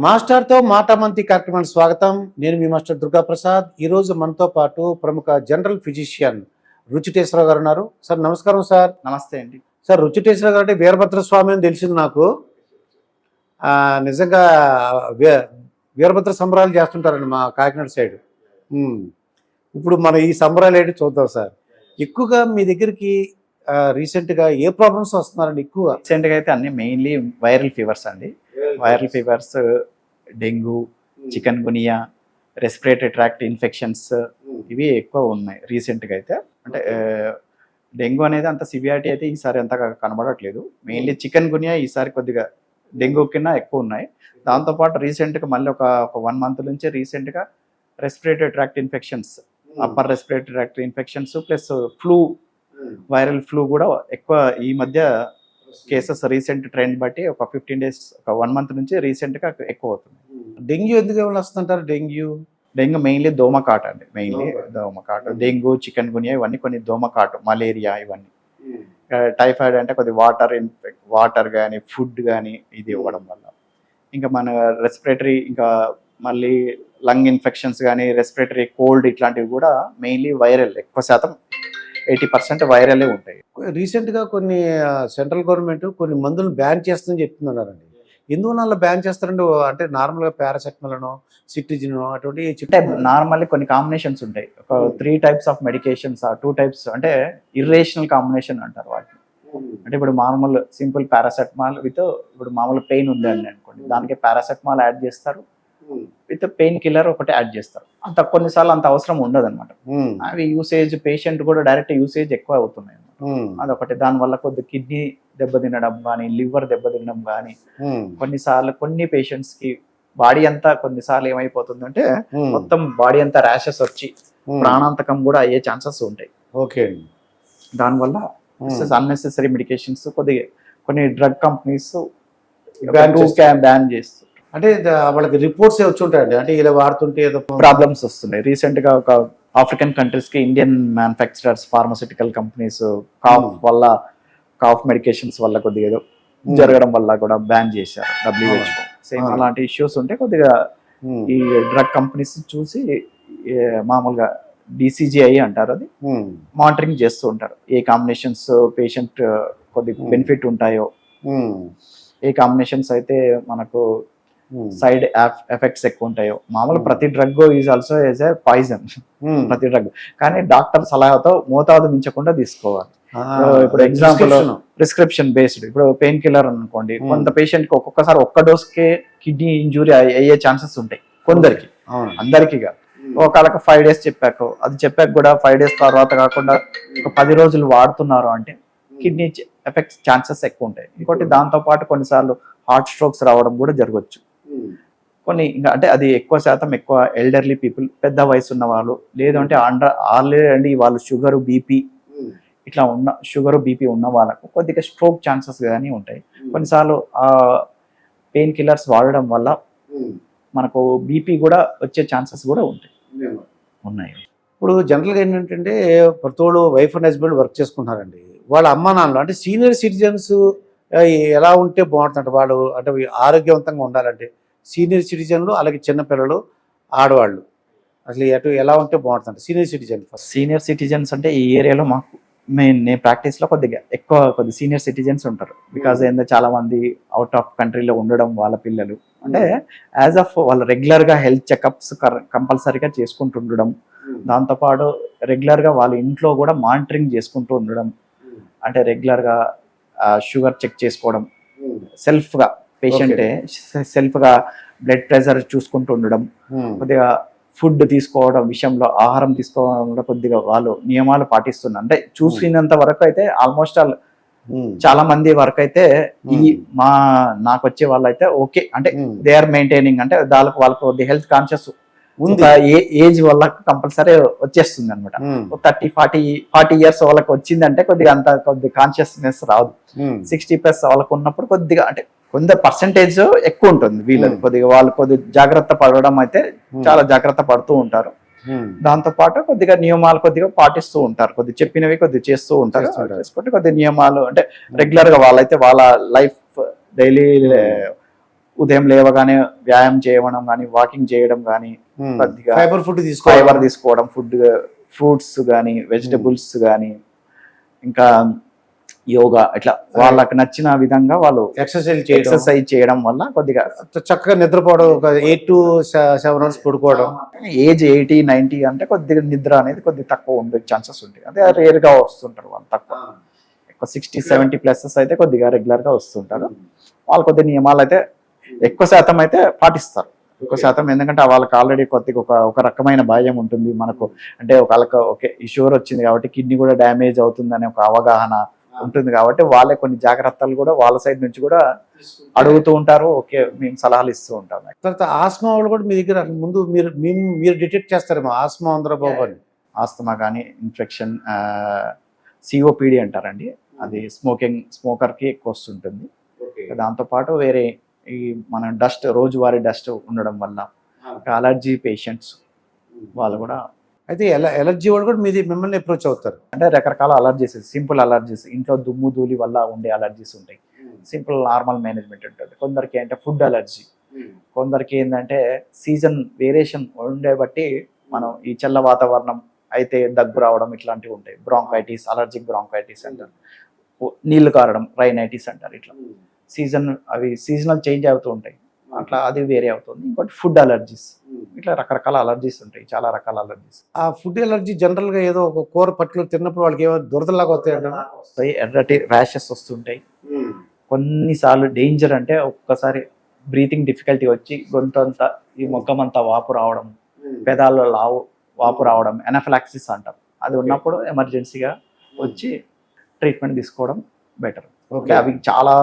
మాస్టర్తో మాటామంతి కార్యక్రమానికి స్వాగతం. నేను మీ మాస్టర్ దుర్గా ప్రసాద్ ఈరోజు మనతో పాటు ప్రముఖ జనరల్ ఫిజిషియన్ రుచిటేశ్వర గారు ఉన్నారు. సార్ నమస్కారం సార్. నమస్తే అండి. సార్ రుచిటేశ్వర గారు అంటే వీరభద్ర స్వామి అని తెలిసింది నాకు. ఆ, నిజంగా వీ వీరభద్ర సంబరాలు చేస్తుంటారండి మా కాకినాడ సైడ్. ఇప్పుడు మనం ఈ సంబరాలు ఏంటి చూద్దాం సార్. ఎక్కువగా మీ దగ్గరికి రీసెంట్గా ఏ ప్రాబ్లమ్స్ వస్తున్నారండి ఎక్కువ? రీసెంట్గా అయితే అన్ని మెయిన్లీ వైరల్ ఫీవర్స్ అండి. Viral fevers. Dengue chikungunya respiratory tract infections ఇవి ఎక్కువ ఉన్నాయి రీసెంట్గా అయితే. అంటే డెంగ్యూ అనేది అంత సివియారిటీ అయితే ఈసారి అంతగా కనబడట్లేదు. మెయిన్లీ చికెన్ గునియా ఈసారి కొద్దిగా డెంగ్యూ కింద ఎక్కువ ఉన్నాయి. దాంతోపాటు రీసెంట్గా మళ్ళీ ఒక ఒక వన్ మంత్ నుంచి రీసెంట్గా respiratory tract infections upper respiratory tract infections plus flu viral flu కూడా ఎక్కువ ఈ మధ్య కేసెస్ రీసెంట్ ట్రెండ్ బట్టి ఒక ఫిఫ్టీన్ డేస్ ఒక వన్ మంత్ నుంచి రీసెంట్గా ఎక్కువ అవుతుంది డెంగ్యూ ఎందుకు ఏమైనా వస్తుంటారు డెంగ్యూ? డెంగ్యూ మెయిన్లీ దోమకాట అండి మెయిన్లీ దోమకాట. డెంగ్యూ చికెన్ గునియా ఇవన్నీ కొన్ని దోమకాటు మలేరియా ఇవన్నీ. టైఫాయిడ్ అంటే కొద్ది వాటర్ వాటర్ కానీ ఫుడ్ కానీ ఇది ఇవ్వడం వల్ల. ఇంకా మన రెస్పిరేటరీ ఇంకా మళ్ళీ లంగ్ ఇన్ఫెక్షన్స్ కానీ రెస్పిరేటరీ కోల్డ్ ఇట్లాంటివి కూడా మెయిన్లీ వైరల్ ఎక్కువ శాతం ఎయిటీ పర్సెంట్ వైరలే ఉంటాయి. రీసెంట్గా కొన్ని సెంట్రల్ గవర్నమెంట్ కొన్ని మందులను బ్యాన్ చేస్తుందని చెప్తున్నారండి. ఎందువల్ల బ్యాన్ చేస్తారండి? అంటే నార్మల్గా పారాసెటమాల్ అనో సిట్రిజిన్ అటువంటి నార్మల్లీ కొన్ని కాంబినేషన్స్ ఉంటాయి. ఒక three types of medications two types అంటే ఇర్రేషనల్ కాంబినేషన్ అంటారు వాటిని. అంటే ఇప్పుడు నార్మల్ సింపుల్ పారాసెటమాల్ విత్ ఇప్పుడు మామూలు పెయిన్ ఉంది అని అనుకోండి. దానికి పారాసెటమాల్ యాడ్ చేస్తారు. విత్ పెయిన్ కిల్లర్ ఒకటి యాడ్ చేస్తారు. అంత కొన్నిసార్లు అంత అవసరం ఉండదు అనమాట అవి యూసేజ్ పేషెంట్ కూడా డైరెక్ట్ యూసేజ్ ఎక్కువ అవుతున్నాయి. అదొకటి. దానివల్ల కొద్ది కిడ్నీ దెబ్బతినడం కానీ లివర్ దెబ్బతినడం కానీ కొన్నిసార్లు కొన్ని పేషెంట్స్కి బాడీ అంతా కొన్నిసార్లు ఏమైపోతుందంటే మొత్తం బాడీ అంతా ర్యాషెస్ వచ్చి ప్రాణాంతకం కూడా అయ్యే ఛాన్సెస్ ఉంటాయి. ఓకే దానివల్ల అన్నెసెసరీ మెడికేషన్స్ కొద్దిగా కొన్ని డ్రగ్ కంపెనీస్. బ్యాన్ చేస్తారు అంటే వాళ్ళకి రిపోర్ట్స్ వచ్చి ఉంటాయండి అంటే ఇలా వాడుతుంటే ఏదో ప్రాబ్లమ్స్ వస్తున్నాయి. రీసెంట్గా ఒక ఆఫ్రికన్ కంట్రీస్కి Indian manufacturers pharmaceutical companies cough Hmm. వల్ల కాఫ్ మెడికేషన్స్ వల్ల కొద్దిగా ఏదో జరగడం వల్ల కూడా బ్యాన్ చేశారు డబ్ల్యూహెచ్ఓ సేమ్ Hmm. అలాంటి ఇష్యూస్ ఉంటే కొద్దిగా ఉమ్, ఈ డ్రగ్ కంపెనీస్ చూసి మామూలుగా డిసిజిఐ అంటారు అది. మానిటరింగ్ చేస్తూ ఉంటారు. ఏ కాంబినేషన్స్ పేషెంట్ కొద్ది Hmm. బెనిఫిట్ ఉంటాయో. ఏ కాంబినేషన్స్ అయితే మనకు సైడ్ ఎఫెక్ట్స్ ఎక్కువ ఉంటాయో మామూలు Hmm. ప్రతి drug is also as a poison. Um. ప్రతి డ్రగ్ కానీ డాక్టర్ సలహాతో మోతాదు మించకుండా తీసుకోవాలి. ఇప్పుడు prescription. ప్రిస్క్రిప్షన్ బేస్డ్ ఇప్పుడు పెయిన్ కిల్లర్ అనుకోండి. Hmm. కొంత పేషెంట్కి ఒక్కొక్కసారి ఒక్క డోస్ కే కిడ్నీ ఇంజురీ అయ్యే ఛాన్సెస్ ఉంటాయి. కొందరికి. అందరికి కాదు. ఒకళ్ళకి ఫైవ్ డేస్ చెప్పాక అది చెప్పాక కూడా ఫైవ్ డేస్ తర్వాత కాకుండా ఒక పది రోజులు వాడుతున్నారు అంటే కిడ్నీ ఎఫెక్ట్స్ ఛాన్సెస్ ఎక్కువ ఉంటాయి ఇంకోటి దాంతో పాటు కొన్నిసార్లు హార్ట్ స్ట్రోక్స్ రావడం కూడా జరగవచ్చు ఉమ్, కొన్ని ఇంకా అంటే అది ఎక్కువ శాతం ఎక్కువ ఎల్డర్లీ పీపుల్ పెద్ద వయసు ఉన్న వాళ్ళు లేదంటే అండర్ ఆల్రెడీ వాళ్ళు షుగర్ బీపీ ఉమ్, ఇట్లా ఉన్న షుగర్ బీపీ ఉన్న వాళ్ళకు కొద్దిగా స్ట్రోక్ ఛాన్సెస్ కానీ ఉంటాయి. ఉమ్, కొన్నిసార్లు ఆ పెయిన్ కిల్లర్స్ వాడడం వల్ల మనకు బీపీ కూడా వచ్చే ఛాన్సెస్ కూడా ఉంటాయి. ఉన్నాయి. ఇప్పుడు జనరల్గా ఏంటంటే ప్రతోడు వైఫ్ అండ్ హస్బెండ్ వర్క్ చేసుకుంటారండి వాళ్ళ అమ్మ నాన్నలు అంటే సీనియర్ సిటిజన్స్ ఎలా ఉంటే బాగుంటుందంటే? వాళ్ళు అంటే ఆరోగ్యవంతంగా ఉండాలంటే సీనియర్ సిటిజన్లు అలాగే చిన్నపిల్లలు ఆడవాళ్ళు. అసలు ఎటు ఎలా ఉంటే బాగుంటుంది senior citizen first senior citizens అంటే ఈ ఏరియాలో మాకు మెయిన్ నేను ప్రాక్టీస్లో కొద్దిగా ఎక్కువ కొద్ది సీనియర్ సిటిజన్స్ ఉంటారు. బికాజ్ ఏంటంటే చాలా మంది అవుట్ ఆఫ్ కంట్రీలో ఉండడం వాళ్ళ పిల్లలు. అంటే యాజ్ ఆఫ్ వాళ్ళు రెగ్యులర్గా హెల్త్ చెకప్స్ కంపల్సరీగా చేసుకుంటూ ఉండడం. దాంతోపాటు రెగ్యులర్గా వాళ్ళ ఇంట్లో కూడా మానిటరింగ్ చేసుకుంటూ ఉండడం. అంటే రెగ్యులర్గా షుగర్ చెక్ చేసుకోవడం. సెల్ఫ్గా. పేషెంటే సెల్ఫ్గా బ్లడ్ ప్రెషర్ చూసుకుంటూ ఉండడం కొద్దిగా ఫుడ్ తీసుకోవడం విషయంలో ఆహారం తీసుకోవడంలో కొద్దిగా వాళ్ళు నియమాలు పాటిస్తున్నారు. అంటే చూసినంత వరకు అయితే ఆల్మోస్ట్ ఆల్ చాలా మంది వరకు అయితే ఈ మా నాకు వచ్చే వాళ్ళు అయితే ఓకే. అంటే దే ఆర్ మెయింటైనింగ్. అంటే దానికి వాళ్ళకు కొద్ది హెల్త్ కాన్షియస్ ఉంది. ఏజ్ వల్ల కంపల్సరీ వచ్చేస్తుంది అనమాట థర్టీ ఫార్టీ ఫార్టీ ఇయర్స్ వాళ్ళకి వచ్చిందంటే కొద్దిగా అంత కొద్ది కాన్షియస్నెస్ రాదు. సిక్స్టీ ప్లస్ వాళ్ళకు ఉన్నప్పుడు కొద్దిగా అంటే కొంత పర్సంటేజ్ ఎక్కువ ఉంటుంది వీళ్ళది. Hmm. కొద్దిగా వాళ్ళు కొద్ది జాగ్రత్త పడడం అయితే చాలా జాగ్రత్త పడుతూ ఉంటారు. దాంతో పాటు కొద్దిగా నియమాలు కొద్దిగా పాటిస్తూ ఉంటారు. కొద్ది చెప్పినవి కొద్దిగా చేస్తూ ఉంటారు. చేసుకుంటే కొద్ది నియమాలు అంటే రెగ్యులర్గా వాళ్ళైతే వాళ్ళ లైఫ్ డైలీ ఉదయం లేవగానే వ్యాయామం చేయడం కానీ వాకింగ్ చేయడం కానీ కొద్దిగా ఫైబర్ ఫుడ్ ఫైబర్ తీసుకోవాలి తీసుకోవడం ఫుడ్ ఫ్రూట్స్ కానీ వెజిటబుల్స్ కానీ ఇంకా యోగా ఇట్లా వాళ్ళకి నచ్చిన విధంగా వాళ్ళు ఎక్సర్సైజ్ ఎక్సర్సైజ్ చేయడం వల్ల కొద్దిగా చక్కగా నిద్రపోవడం ఒక ఎయిట్ టు సెవెన్ అవర్స్ పడుకోవడం. ఏజ్ ఎయిటీ నైన్టీ అంటే కొద్దిగా నిద్ర అనేది కొద్దిగా తక్కువ ఉండే ఛాన్సెస్ ఉంటాయి. అదే రేర్గా వస్తుంటారు వాళ్ళు తక్కువ. ఎక్కువ సిక్స్టీ సెవెంటీ ప్లసెస్ అయితే కొద్దిగా రెగ్యులర్గా వస్తుంటారు. వాళ్ళు కొద్ది నియమాలు అయితే ఎక్కువ శాతం అయితే పాటిస్తారు. ఎక్కువ శాతం ఎందుకంటే వాళ్ళకి ఆల్రెడీ కొద్దిగా ఒక ఒక రకమైన భయం ఉంటుంది. మనకు అంటే ఒక వాళ్ళకి ఓకే ఈ షుగర్ వచ్చింది కాబట్టి కిడ్నీ కూడా డ్యామేజ్ అవుతుంది అనే ఒక అవగాహన ఉంటుంది కాబట్టి వాళ్ళే కొన్ని జాగ్రత్తలు కూడా వాళ్ళ సైడ్ నుంచి కూడా అడుగుతూ ఉంటారు. ఓకే మేము సలహాలు ఇస్తూ ఉంటాం. తర్వాత ఆస్మా వాళ్ళు కూడా మీ దగ్గర ముందు మీరు మేము మీరు డిటెక్ట్ చేస్తారేమో ఆస్మా ఉందరా బాబు అని ఆస్తమా కానీ ఇన్ఫెక్షన్ సిఓపిడి అంటారండి. అది స్మోకింగ్ స్మోకర్కి ఎక్కువ వస్తుంటుంది. దాంతోపాటు వేరే ఈ మన డస్ట్ రోజువారీ డస్ట్ ఉండడం వల్ల అలర్జీ పేషెంట్స్ వాళ్ళు కూడా అయితే ఎల- ఎలర్జీ వాళ్ళు కూడా మీది మిమ్మల్ని అప్రోచ్ అవుతారు. అంటే రకరకాల అలర్జీస్ సింపుల్ అలర్జీస్ ఇంట్లో దుమ్ము ధూళి వల్ల ఉండే అలర్జీస్ ఉంటాయి. సింపుల్ నార్మల్ మేనేజ్మెంట్ ఉంటుంది. కొందరికి అంటే ఫుడ్ అలర్జీ. కొందరికి ఏంటంటే సీజన్ వేరియేషన్ ఉండే బట్టి మనం ఈ చల్ల వాతావరణం అయితే దగ్గు రావడం ఇట్లాంటివి ఉంటాయి. బ్రాంకైటిస్ అలర్జిక్ బ్రాంకైటిస్ అంటారు. ఓ- నీళ్ళు కారడం రైనైటిస్ అంటారు ఇట్లా. సీజన్ అవి సీజనల్ చేంజ్ అవుతూ ఉంటాయి. అట్లా అది వేరే అవుతుంది. ఇంకోటి ఫుడ్ అలర్జీస్. ఇట్లా రకరకాల అలర్జీస్ ఉంటాయి. చాలా రకాల అలర్జీస్. ఆ ఫుడ్ ఎలర్జీ జనరల్గా ఏదో ఒక కూర పట్టులు తిన్నప్పుడు వాళ్ళకి ఏమో దురదలాగా వస్తాయి ఎర్రటి ర్యాషెస్ వస్తుంటాయి. కొన్నిసార్లు డేంజర్ అంటే ఒక్కసారి బ్రీతింగ్ డిఫికల్టీ వచ్చి గొంతంతా ఈ మొగ్గమంతా వాపు రావడం పెదాల్లో లావు వాపు రావడం ఎనఫిలాక్సిస్ అంటాం. అది ఉన్నప్పుడు ఎమర్జెన్సీగా వచ్చి ట్రీట్మెంట్ తీసుకోవడం బెటర్ ఓకే అవి చాలా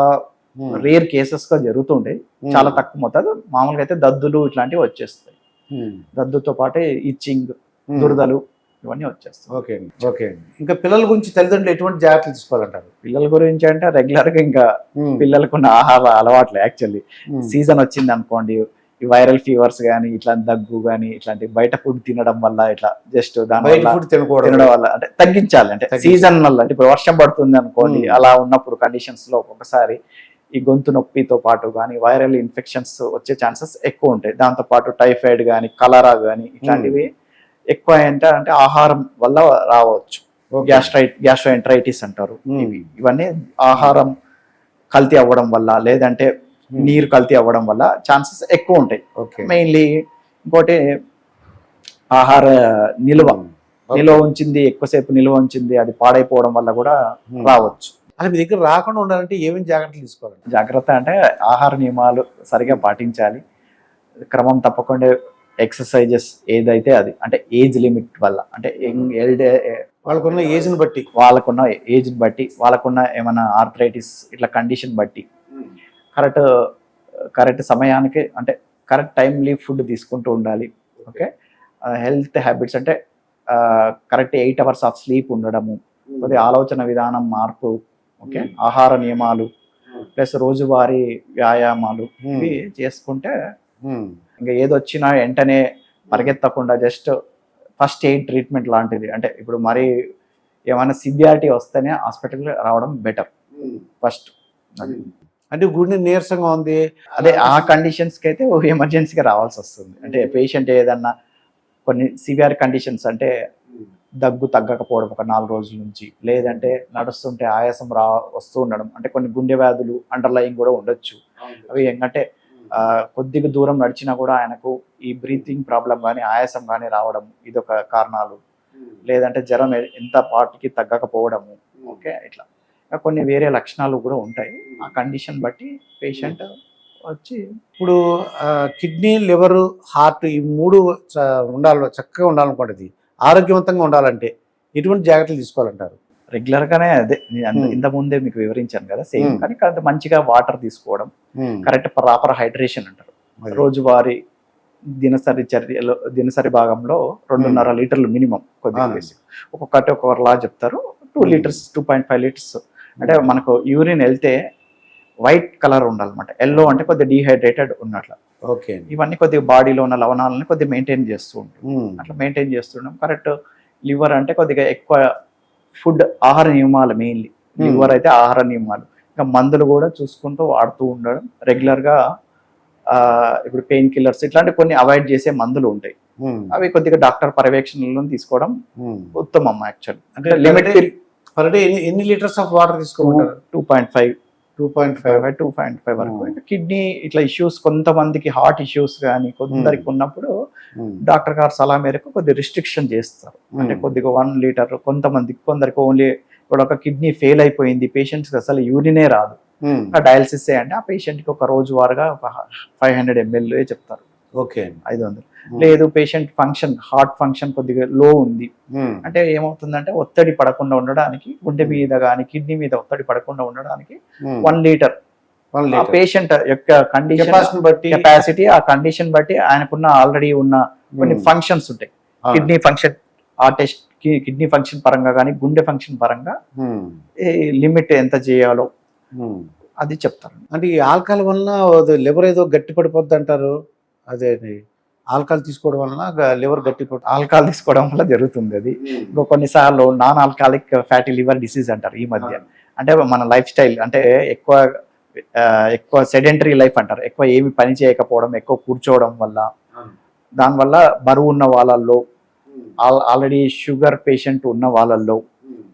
రేర్ కేసెస్గా జరుగుతుంటాయి చాలా తక్కువ మొత్తం మామూలుగా అయితే దద్దులు ఇట్లాంటివి వచ్చేస్తాయి. దద్దుతో పాటు ఇచ్చింగ్ దురదలు ఇవన్నీ వచ్చేస్తాయి. ఓకే ఓకే ఇంకా పిల్లల గురించి తల్లిదండ్రులు ఎటువంటి జాగ్రత్తలు తీసుకోవాలంటారు? పిల్లల గురించి అంటే రెగ్యులర్గా ఇంకా పిల్లలకు ఉన్న ఆహార అలవాట్లు యాక్చువల్లీ. సీజన్ వచ్చింది అనుకోండి ఈ వైరల్ ఫీవర్స్ కానీ ఇట్లాంటి దగ్గు కానీ ఇట్లాంటి బయట ఫుడ్ తినడం వల్ల ఇట్లా జస్ట్ దాని ఫుడ్ తినకూడదు. తినడం వల్ల అంటే తగ్గించాలి. అంటే. సీజన్ వల్ల అంటే ఇప్పుడు వర్షం పడుతుంది అనుకోండి Hmm. అలా ఉన్నప్పుడు కండిషన్స్లో ఒక్కొక్కసారి ఈ గొంతు నొప్పితో పాటు కానీ వైరల్ ఇన్ఫెక్షన్స్ వచ్చే ఛాన్సెస్ ఎక్కువ ఉంటాయి దాంతో పాటు టైఫాయిడ్ కానీ కలరా కానీ ఇట్లాంటివి ఎక్కువ ఏంటంటే అంటే ఆహారం వల్ల రావచ్చు. గ్యాస్ట్రైట్ గ్యాస్ట్రోఎంట్రైటిస్ అంటారు Hmm. ఇవి ఇవన్నీ ఆహారం కల్తీ అవ్వడం వల్ల లేదంటే. నీరు కల్తీ అవ్వడం వల్ల ఛాన్సెస్ ఎక్కువ ఉంటాయి ఓకే మెయిన్లీ ఇంకోటి ఆహార నిల్వ. నిల్వ ఉంచింది ఎక్కువసేపు నిల్వ ఉంచింది అది పాడైపోవడం వల్ల కూడా. రావచ్చు అసలు మీ దగ్గర రాకుండా ఉండాలంటే ఏమేమి జాగ్రత్తలు తీసుకోవాలి? జాగ్రత్త అంటే ఆహార నియమాలు సరిగా పాటించాలి. క్రమం తప్పకుండా ఎక్సర్సైజెస్ ఏదైతే అది అంటే ఏజ్ లిమిట్ వల్ల అంటే ఎల్డే వాళ్ళకున్న ఏజ్ని బట్టి. వాళ్ళకున్న ఏజ్ బట్టి వాళ్ళకున్న ఏమైనా ఆర్థరైటిస్ ఇట్లా కండిషన్ బట్టి. కరెక్ట్ కరెక్ట్ సమయానికి అంటే కరెక్ట్ టైమ్లీ ఫుడ్ తీసుకుంటూ ఉండాలి. ఓకే? హెల్త్ హ్యాబిట్స్ అంటే correct eight hours of sleep ఉండడము కొద్దిగా ఆలోచన విధానం మార్పు ఓకే? ఆహార నియమాలు ప్లస్ రోజువారీ వ్యాయామాలు ఇవి చేసుకుంటే. ఇంకా ఏది వచ్చినా వెంటనే పరిగెత్తకుండా జస్ట్ ఫస్ట్ ఎయిడ్ ట్రీట్మెంట్ లాంటిది. అంటే ఇప్పుడు మరి ఏమైనా సివియారిటీ వస్తేనే హాస్పిటల్ రావడం బెటర్. ఫస్ట్. అంటే గుండె నీరసంగా ఉంది. అదే ఆ కండిషన్స్కి అయితే ఎమర్జెన్సీగా రావాల్సి వస్తుంది. అంటే పేషెంట్ ఏదన్నా కొన్ని సివియర్ కండిషన్స్ అంటే దగ్గు తగ్గకపోవడం ఒక నాలుగు రోజుల నుంచి. లేదంటే నడుస్తుంటే ఆయాసం రా వస్తూ ఉండడం. అంటే కొన్ని గుండె వ్యాధులు అండర్లయింగ్ కూడా ఉండొచ్చు. అవి ఏంటంటే కొద్దిగా దూరం నడిచినా కూడా ఆయనకు ఈ బ్రీతింగ్ ప్రాబ్లం కానీ ఆయాసం కానీ రావడం ఇదొక కారణాలు. లేదంటే జ్వరం ఎంత పాటికి తగ్గకపోవడము. ఓకే ఇట్లా. కొన్ని వేరే లక్షణాలు కూడా ఉంటాయి. ఆ కండిషన్ బట్టి పేషెంట్ వచ్చి ఇప్పుడు కిడ్నీ లివర్ హార్ట్ ఈ మూడు చ- ఉండాలి చక్కగా ఉండాలనుకోండి ఆరోగ్యవంతంగా ఉండాలంటే ఎటువంటి జాగ్రత్తలు తీసుకోవాలంటారు. రెగ్యులర్ గానే అదే. ఇంత ముందే మీకు వివరించాను కదా సేమ్. కానీ కొంత మంచిగా వాటర్ తీసుకోవడం కరెక్ట్ ప్రాపర్ హైడ్రేషన్ అంటారు. రోజువారీ దినసరి చర్యలో దినసరి భాగంలో రెండున్నర లీటర్లు మినిమం కొద్దిగా. ఒక్కొక్కటి ఒక్కొక్కలా చెప్తారు. Two. Litres two point five litres. అంటే మనకు యూరిన్ వెళ్తే వైట్ కలర్ ఉండాలన్నమాట. ఎల్లో అంటే కొద్దిగా డీహైడ్రేటెడ్ ఉన్నట్లు. ఇవన్నీ కొద్దిగా బాడీలో ఉన్న లవణాలను కొద్దిగా మెయింటైన్ చేస్తూ ఉంటాం. అట్లా మెయింటైన్ చేస్తున్నాం కరెక్ట్ లివర్ అంటే కొద్దిగా ఎక్కువ ఫుడ్ ఆహార నియమాలు మెయిన్లీ లివర్ అయితే ఆహార నియమాలు. ఇంకా మందులు కూడా చూసుకుంటూ వాడుతూ ఉండడం. రెగ్యులర్గా ఆ, ఇప్పుడు పెయిన్ కిల్లర్స్ ఇట్లాంటి కొన్ని అవాయిడ్ చేసే మందులు ఉంటాయి. అవి కొద్దిగా డాక్టర్ పర్యవేక్షణలో తీసుకోవడం. ఉత్తమం యాక్చువల్ అంటే లిమిట్ పర్ డే ఎన్ని ఎన్ని litres of water తీసుకోమంటారు? Two point five two point five two point five వరకు Hmm. కిడ్నీ ఇట్లా ఇష్యూస్ కొంతమందికి హార్ట్ ఇష్యూస్ కానీ కొందరికి ఉన్నప్పుడు డాక్టర్ గారు సలహా మేరకు కొద్దిగా రిస్ట్రిక్షన్ చేస్తారు. అంటే కొద్దిగా వన్ లీటర్ కొంతమందికి కొందరికి ఓన్లీ ఇప్పుడు ఒక కిడ్నీ ఫెయిల్ అయిపోయింది పేషెంట్స్ అసలు యూరినే రాదు. డయాలసిస్ అంటే ఆ patient కి ఒక రోజు వారుగా ఒక ఫైవ్ హండ్రెడ్ ఎంఎల్ చెప్తారు. ఓకే ఐదు వందలు. లేదు పేషెంట్ ఫంక్షన్ హార్ట్ ఫంక్షన్ కొద్దిగా లో ఉంది. అంటే ఏమవుతుందంటే ఒత్తిడి పడకుండా ఉండడానికి గుండె మీద కానీ కిడ్నీ మీద ఒత్తిడి పడకుండా ఉండడానికి వన్ లీటర్ పేషెంట్ యొక్క కండిషన్ బట్టి కెపాసిటీ ఆ కండిషన్ బట్టి ఆయనకున్న ఆల్రెడీ ఉన్న కొన్ని Hmm. ఫంక్షన్స్ ఉంటాయి. కిడ్నీ ఫంక్షన్ ఆ టెస్ట్ కిడ్నీ ఫంక్షన్ పరంగా కానీ గుండె ఫంక్షన్ పరంగా లిమిట్ ఎంత చేయాలో. అది చెప్తారు. అంటే ఈ ఆల్కహాల్ వలన లివర్ ఏదో గట్టి పడిపోద్ది అంటారు అదే ఆల్కహాల్ తీసుకోవడం వలన లివర్ గట్టి పడి ఆల్కహాల్ తీసుకోవడం వల్ల జరుగుతుంది అది. ఇంకో కొన్నిసార్లు non alcoholic fatty liver disease అంటారు ఈ మధ్య. అంటే మన లైఫ్ స్టైల్ అంటే ఎక్కువ ఎక్కువ సెడెంటరీ లైఫ్ అంటారు. ఎక్కువ ఏమి పని చేయకపోవడం ఎక్కువ కూర్చోవడం వల్ల. దానివల్ల బరువు ఉన్న వాళ్ళల్లో ఆల్రెడీ షుగర్ పేషెంట్ ఉన్న వాళ్ళల్లో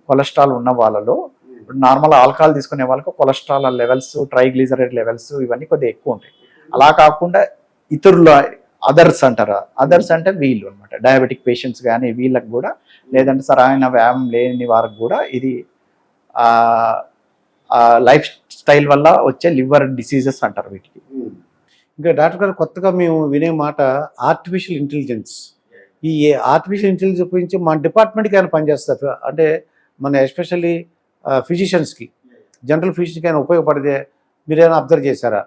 కొలెస్ట్రాల్ ఉన్న వాళ్ళలో నార్మల్ ఆల్కహాల్ తీసుకునే వాళ్ళకు కొలెస్ట్రాల్ లెవెల్స్ ట్రైగ్లిజరైడ్ లెవెల్స్ ఇవన్నీ కొద్దిగా ఎక్కువ ఉంటాయి. అలా కాకుండా ఇతరుల అదర్స్ అంటారు? అదర్స్ అంటే వీళ్ళు అనమాట డయాబెటిక్ పేషెంట్స్ కానీ వీళ్ళకి కూడా లేదంటే సరైన వ్యాయామం లేని వారికి కూడా ఇది లైఫ్ స్టైల్ వల్ల వచ్చే లివర్ డిసీజెస్ అంటారు వీటికి. Hmm. ఇంకా డాక్టర్ గారు కొత్తగా మేము వినే మాట ఆర్టిఫిషియల్ ఇంటెలిజెన్స్ ఈ ఆర్టిఫిషియల్ ఇంటెలిజెన్స్ గురించి మన డిపార్ట్మెంట్కి ఆయన పనిచేస్తారు. అంటే మన ఎస్పెషల్లీ ఫిజిషియన్స్కి జనరల్ ఫిజిషియన్కి ఆయన ఉపయోగపడితే మీరేమైనా అబ్జర్వ్ చేశారా?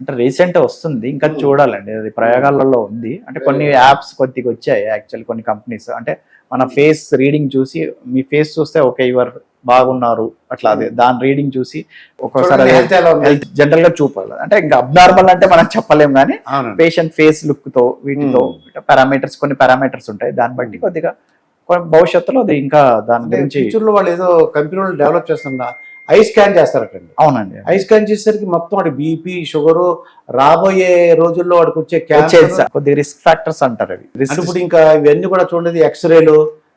అంటే రీసెంట్ వస్తుంది ఇంకా Hmm. చూడాలండి. అది ప్రయోగాలలో ఉంది. అంటే కొన్ని యాప్స్ కొద్దిగా వచ్చాయి యాక్చువల్ కొన్ని కంపెనీస్. అంటే మన ఫేస్ రీడింగ్ చూసి మీ ఫేస్ చూస్తే ఓకే యువర్ బాగున్నారు. అట్లా అది. దాని రీడింగ్ చూసి ఒక్కోసారి జనరల్గా చూపాలి. అంటే ఇంకా అబ్నార్మల్ అంటే మనం చెప్పలేం కానీ పేషెంట్ ఫేస్ లుక్తో వీటితో పారామీటర్స్ కొన్ని పారామీటర్స్ ఉంటాయి. దాన్ని బట్టి కొద్దిగా భవిష్యత్తులో అది ఇంకా దాని గురించి వాళ్ళు ఏదో కంపెనీలో డెవలప్ చేస్తున్నా ఐ స్కాన్ చేస్తారటండి. అవునండి. ఐ స్కాన్ చేసేసరికి మొత్తం వాడి బీపీ షుగరు రాబోయే రోజుల్లో వాడికి వచ్చే క్యాన్సర్ సార్. కొద్దిగా రిస్క్ ఫ్యాక్టర్స్ అంటారు అవి. ఇప్పుడు ఇంకా ఇవన్నీ కూడా చూడండి ఎక్స్రేలు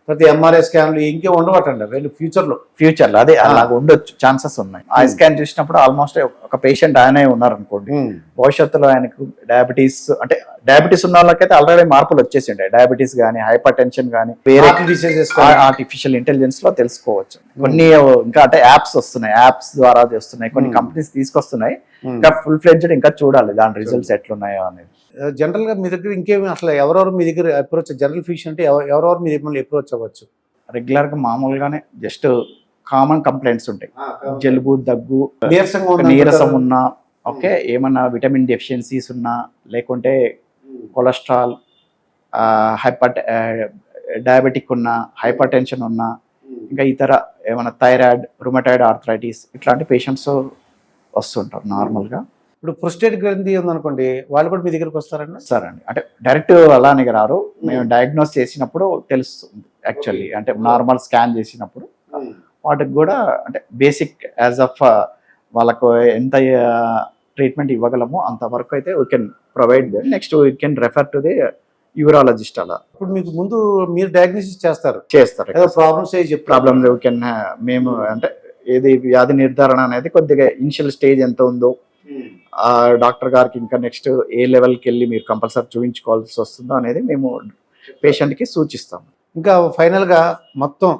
తర్వాత ఎంఆర్ఐ స్కాన్లు ఇంకే ఉండవటండి అవన్నీ ఫ్యూచర్లో. ఫ్యూచర్లో అదే ఆ. అలాగ ఉండొచ్చు. ఛాన్సెస్ ఉన్నాయి. Hmm. స్కాన్ చూసినప్పుడు ఆల్మోస్ట్ ఒక పేషెంట్ ఆయనే ఉన్నారు అనుకోండి భవిష్యత్తులో ఆయనకు డయాబెటీస్ అంటే డయాబెటీస్ ఉన్న వాళ్ళకైతే ఆల్రెడీ మార్పులు వచ్చేసి ఉంటాయి డయాబెటీస్ కానీ హైపర్ టెన్షన్ కానీ. వేరే డిసీజెస్ ఆర్టిఫిషియల్ ఇంటెలిజెన్స్లో తెలుసుకోవచ్చు. కొన్ని ఇంకా అంటే యాప్స్ వస్తున్నాయి. యాప్స్ ద్వారా వస్తున్నాయి. కొన్ని Hmm. కంపెనీస్ తీసుకొస్తున్నాయి. ఇంకా ఫుల్ ఫ్లెడ్జ్డ్ ఇంకా చూడాలి. దాని రిజల్ట్స్ ఎట్లున్నాయో అనేది. జనరల్గా మీ దగ్గర ఇంకేమి అసలు ఎవరెవరు మీ దగ్గర అప్రోచ్ జనరల్ ఫిజిషియన్ అంటే ఎవ- ఎవరెవరు మీ మిమ్మల్ని అప్రోచ్ అవ్వచ్చు? రెగ్యులర్గా మామూలుగానే జస్ట్ కామన్ కంప్లైంట్స్ ఉంటాయి. జలుబు దగ్గు. నీరసం ఉన్నా ఓకే ఏమన్నా విటమిన్ డెఫిషియన్సీస్ ఉన్నా లేకుంటే కొలెస్ట్రాల్ హైపర్ డయాబెటిక్ ఉన్నా హైపర్ టెన్షన్ ఉన్నా ఇంకా ఇతర ఏమైనా థైరాయిడ్ రుమటాయిడ్ ఆర్థరైటిస్ ఇట్లాంటి పేషెంట్స్ వస్తుంటారు నార్మల్గా ఇప్పుడు ప్రొస్టేట్ గ్రంథి ఉందనుకోండి వాళ్ళు కూడా మీ దగ్గరికి వస్తారండి? సరే అండి అంటే డైరెక్ట్ అలానే రారు. మేము డయాగ్నోస్ చేసినప్పుడు తెలుస్తుంది యాక్చువల్లీ అంటే నార్మల్ స్కాన్ చేసినప్పుడు వాటికి కూడా అంటే బేసిక్ యాజ్ ఆఫ్ వాళ్ళకు ఎంత ట్రీట్మెంట్ ఇవ్వగలమో అంతవరకు అయితే we can provide next we can refer to the urologist అలా. ఇప్పుడు మీకు ముందు మీరు డయాగ్నోసిస్ చేస్తారు. చేస్తారు. ఏదో ప్రాబ్లమ్స్ ప్రాబ్లమ్ కెన్ మేము అంటే ఏది వ్యాధి నిర్ధారణ అనేది కొద్దిగా ఇనిషియల్ స్టేజ్ ఎంత ఉందో డాక్టర్ గారికి ఇంకా నెక్స్ట్ ఏ లెవెల్కి వెళ్ళి మీరు కంపల్సరీ చూపించుకోవాల్సి వస్తుందో అనేది మేము పేషెంట్కి సూచిస్తాం. ఇంకా ఫైనల్గా మొత్తం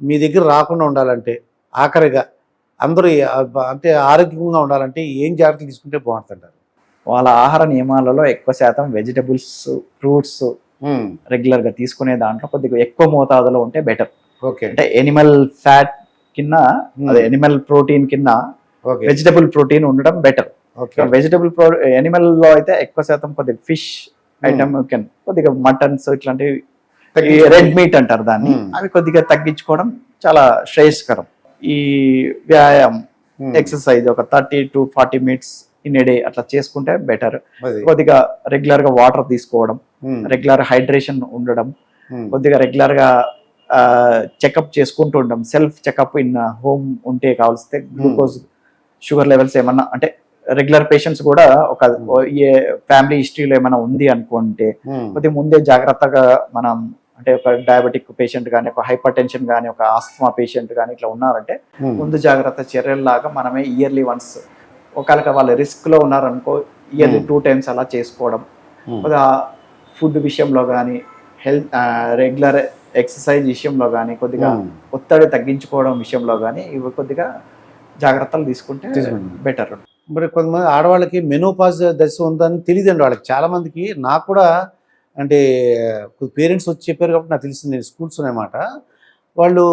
మీ దగ్గర రాకుండా ఉండాలంటే ఆఖరిగా అందరూ అంటే ఆరోగ్యంగా ఉండాలంటే ఏం జాగ్రత్తలు తీసుకుంటే బాగుంటుంటారు వాళ్ళ ఆహార నియమాలలో ఎక్కువ శాతం వెజిటబుల్స్ ఫ్రూట్స్ రెగ్యులర్గా తీసుకునే దాంట్లో కొద్దిగా ఎక్కువ మోతాదులో ఉంటే బెటర్. ఓకే. అంటే ఎనిమల్ ఫ్యాట్ కింద అదే ఎనిమల్ ప్రోటీన్ కింద వెజిటబుల్ ప్రోటీన్ ఉండడం బెటర్ వెజిటబుల్ ప్రో ఎనిమల్లో అయితే ఎక్కువ శాతం కొద్దిగా ఫిష్ ఐటమ్ కెన్ కొద్దిగా మటన్స్ ఇట్లాంటివి రెడ్ మీట్ అంటారు దాన్ని Hmm. అవి కొద్దిగా తగ్గించుకోవడం చాలా శ్రేయస్కరం. ఈ వ్యాయామం ఎక్సర్సైజ్ ఒక thirty to forty minutes in a day అట్లా చేసుకుంటే బెటర్. కొద్దిగా రెగ్యులర్గా వాటర్ తీసుకోవడం రెగ్యులర్ హైడ్రేషన్ ఉండడం కొద్దిగా రెగ్యులర్గా చెకప్ చేసుకుంటూ ఉండడం సెల్ఫ్ చెకప్ ఇన్ హోమ్ ఉంటే కావాల్సితే గ్లూకోజ్ షుగర్ లెవెల్స్ ఏమన్నా అంటే రెగ్యులర్ పేషెంట్స్ కూడా ఒక ఏ ఫ్యామిలీ హిస్టరీలో ఏమైనా ఉంది అనుకుంటే ఉమ్, కొద్దిగా ముందే జాగ్రత్తగా మనం అంటే ఒక డయాబెటిక్ పేషెంట్ కానీ ఒక హైపర్ టెన్షన్ కానీ ఒక ఆస్తమా పేషెంట్ కానీ ఇట్లా ఉన్నారంటే ఉమ్, ముందు జాగ్రత్త చర్యల్లాగా మనమే ఇయర్లీ వన్స్ ఒకవేళ వాళ్ళు risk లో ఉన్నారనుకో ఇయర్లీ Hmm. టూ టైమ్స్ అలా చేసుకోవడం ఉమ్, కొద్దిగా ఫుడ్ విషయంలో కానీ హెల్త్ రెగ్యులర్ ఎక్సర్సైజ్ విషయంలో కానీ కొద్దిగా. ఒత్తిడి తగ్గించుకోవడం విషయంలో కానీ ఇవి కొద్దిగా జాగ్రత్తలు తీసుకుంటే. బెటర్ మరి కొంతమంది ఆడవాళ్ళకి మెనోపాజ్ దశ ఉందని తెలియదండి వాళ్ళకి. చాలా మందికి నాకు కూడా అంటే పేరెంట్స్ వచ్చి చెప్పారు కాబట్టి నాకు తెలిసింది. నేను స్కూల్స్ అన్నమాట. వాళ్ళు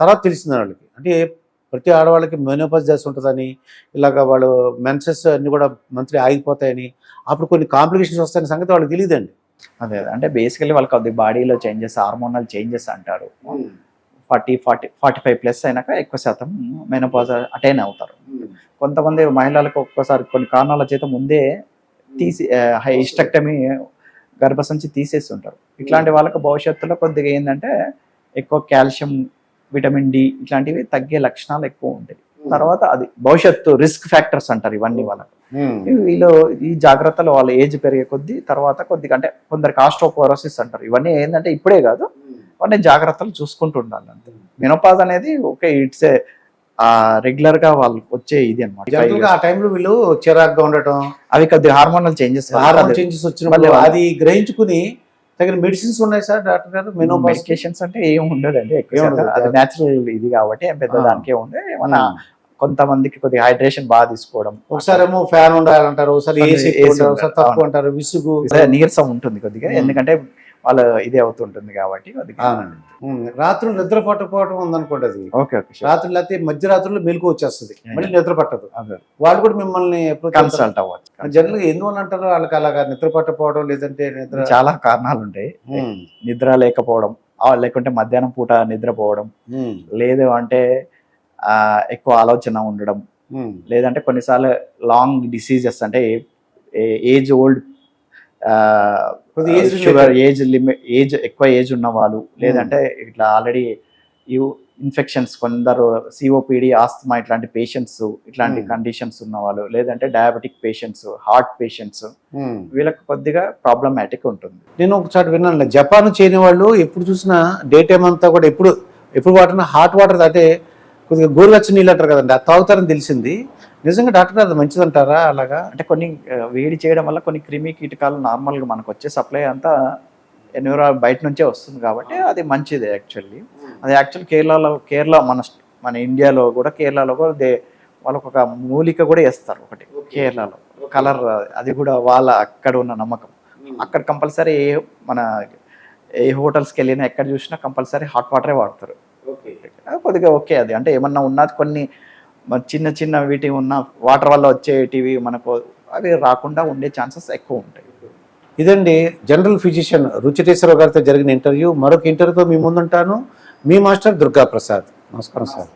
తర్వాత తెలిసింది వాళ్ళకి. అంటే ప్రతి ఆడవాళ్ళకి మెనోపాజ్ దశ ఉంటుందని ఇలాగ వాళ్ళు మెన్సెస్ అన్ని కూడా మంత్లీ ఆగిపోతాయని అప్పుడు కొన్ని కాంప్లికేషన్స్ వస్తాయని సంగతి వాళ్ళకి తెలియదండి. అదే అదే. అంటే బేసికలీ వాళ్ళకి కొద్ది బాడీలో చేంజెస్ హార్మోనల్ చేంజెస్ అంటారు. Forty forty forty five plus అయినాక ఎక్కువ శాతం మెనోపాజ్ అటైన్ అవుతారు. కొంతమంది మహిళలకు ఒక్కోసారి కొన్ని కారణాల చేత ముందే తీసి హిస్టెక్టమీ గర్భసంచి తీసేసి ఉంటారు ఇట్లాంటి వాళ్ళకి భవిష్యత్తులో కొద్దిగా ఏంటంటే ఎక్కువ కాల్షియం విటమిన్ డి ఇట్లాంటివి తగ్గే లక్షణాలు ఎక్కువ ఉంటాయి. తర్వాత అది భవిష్యత్తు రిస్క్ ఫ్యాక్టర్స్ అంటారు ఇవన్నీ వాళ్ళకి. వీళ్ళు ఈ జాగ్రత్తలు వాళ్ళ ఏజ్ పెరిగే కొద్దీ తర్వాత కొద్దిగా అంటే కొందరికి ఆస్ట్రోపోరోసిస్ అంటారు. ఇవన్నీ ఏంటంటే ఇప్పుడే కాదు. ఇవన్నీ జాగ్రత్తలు చూసుకుంటూ ఉండాలి అంతే మెనోపాజ్ అనేది ఓకే ఇట్స్ ఏ రెగ్యులర్గా వాళ్ళు వచ్చే ఇది అనమాట ఆ టైంలో వీళ్ళు చిరాగ్గా ఉండటం అవి కొద్దిగా హార్మోనల్ చేంజెస్ హార్మోన్ చేంజెస్ వచ్చినప్పుడు అది గ్రహించుకుని తగిన మెడిసిన్స్ ఉన్నాయి సార్ డాక్టర్ గారు మెడికేషన్స్ అంటే ఏం ఉండదండి ఎక్కువ. అది న్యాచురల్ ఇది కాబట్టి పెద్ద ఆ. దానికే ఉంది ఏమన్నా కొంతమందికి కొద్దిగా హైడ్రేషన్ బాగా తీసుకోవడం ఒకసారి ఏమో ఫ్యాన్ ఉండాలంటారు ఒకసారి ఏసీ. తక్కువ. అంటారు విసుగు నీరసం ఉంటుంది కొద్దిగా ఉమ్. ఎందుకంటే వాళ్ళ ఇదే అవుతుంటుంది కాబట్టి. ఉమ్, రాత్రులు నిద్ర పట్టకపోవడం ఉందనుకోండి అది. Okay okay sure. రాత్రి లేకపోతే మధ్యరాత్రులు మెలకు వచ్చేస్తుంది. మళ్ళీ నిద్ర పట్టదు అదే. వాళ్ళు కూడా మిమ్మల్ని కన్సల్ట్ అవ్వచ్చు జనరల్గా ఎందువల్ల అంటారు? వాళ్ళకి అలాగా నిద్ర పట్టకపోవడం లేదంటే నిద్ర చాలా కారణాలు ఉంటాయి నిద్ర లేకపోవడం లేకుంటే మధ్యాహ్నం పూట నిద్రపోవడం లేదు అంటే ఆ, ఎక్కువ ఆలోచన ఉండడం లేదంటే కొన్నిసార్లు లాంగ్ డిసీజెస్ అంటే age old sugar age limit age ఎక్కువ ఏజ్ ఉన్న వాళ్ళు లేదంటే ఇట్లా ఆల్రెడీ ఇన్ఫెక్షన్స్ కొందరు సిఓపిడి ఆస్తమా ఇట్లాంటి పేషెంట్స్ ఇట్లాంటి. కండిషన్స్ ఉన్న వాళ్ళు లేదంటే డయాబెటిక్ పేషెంట్స్ హార్ట్ పేషెంట్స్. వీళ్ళకి కొద్దిగా ప్రాబ్లమాటిక్ ఉంటుంది నేను ఒకసారి విన్నాను జపాన్ చేయని వాళ్ళు ఎప్పుడు చూసినా డే టైం అంతా కూడా ఎప్పుడు ఎప్పుడు వాటర్ హాట్ వాటర్ అంటే కొద్దిగా గోరువెచ్చని నీళ్ళు అంటారు కదండి అది తాగుతారని తెలిసింది. నిజంగా డాక్టర్ గారు అది మంచిదంటారా అలాగా? అంటే కొన్ని వేడి చేయడం వల్ల కొన్ని క్రిమి కీటకాలు నార్మల్గా మనకు వచ్చే సప్లై అంతా ఎన్విరా బయట నుంచే వస్తుంది కాబట్టి అది మంచిది యాక్చువల్లీ. అది యాక్చువల్ కేరళలో కేరళ మన మన ఇండియాలో కూడా కేరళలో కూడా దే వాళ్ళకు ఒక మూలిక కూడా వేస్తారు ఒకటి కేరళలో. కలర్ అది కూడా వాళ్ళ అక్కడ ఉన్న నమ్మకం. అక్కడ కంపల్సరీ ఏ మన ఏ హోటల్స్కి వెళ్ళినా ఎక్కడ చూసినా కంపల్సరీ హాట్ వాటరే వాడతారు. కొద్దిగా ఓకే అది. అంటే ఏమన్నా ఉన్నది కొన్ని చిన్న చిన్న వీటి ఉన్న వాటర్ వల్ల వచ్చేటివి మనకు అవి రాకుండా ఉండే ఛాన్సెస్ ఎక్కువ ఉంటాయి. ఇదండి జనరల్ ఫిజిషియన్ రుచిటేశ్వర గారితో జరిగిన ఇంటర్వ్యూ. మరొక ఇంటర్వ్యూతో మీ ముందుంటాను. మీ మాస్టర్ దుర్గా ప్రసాద్ నమస్కారం సార్.